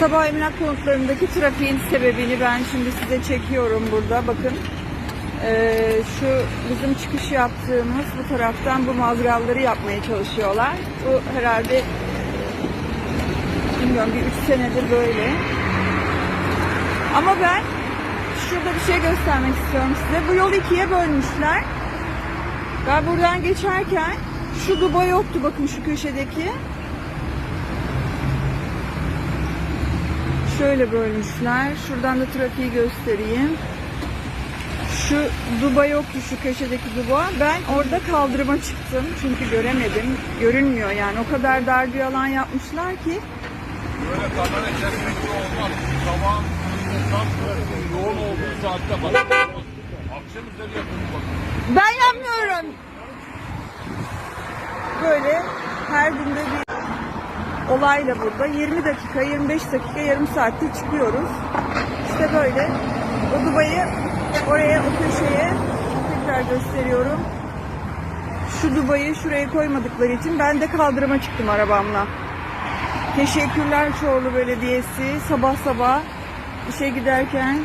Sabah emlak konutlarındaki trafiğin sebebini ben şimdi size çekiyorum burada. Bakın Ee, şu bizim çıkış yaptığımız bu taraftan bu mazgalları yapmaya çalışıyorlar. Bu herhalde bilmiyorum bir üç senedir böyle. Ama ben şurada bir şey göstermek istiyorum size. Bu yolu ikiye bölmüşler. Ben buradan geçerken şu duba yoktu bakın şu köşedeki. Şöyle bölmüşler. Şuradan da trafiği göstereyim. Şu duba yoktu şu köşedeki duba. Ben orada kaldırıma çıktım. Çünkü göremedim. Görünmüyor yani. O kadar dar bir alan yapmışlar ki. Böyle kamera çekmekle olmaz. Sabahın tam yoğun olduğu saatte bak. Akşam üzeri yapın bakın. Ben yapmıyorum. Böyle her günde bir olayla burada 20 dakika, 25 dakika, yarım saatte çıkıyoruz. İşte böyle o dubayı oraya, o köşeye tekrar gösteriyorum. Şu dubayı şuraya koymadıkları için ben de kaldırıma çıktım arabamla. Teşekkürler Çorlu Belediyesi. Sabah sabah işe giderken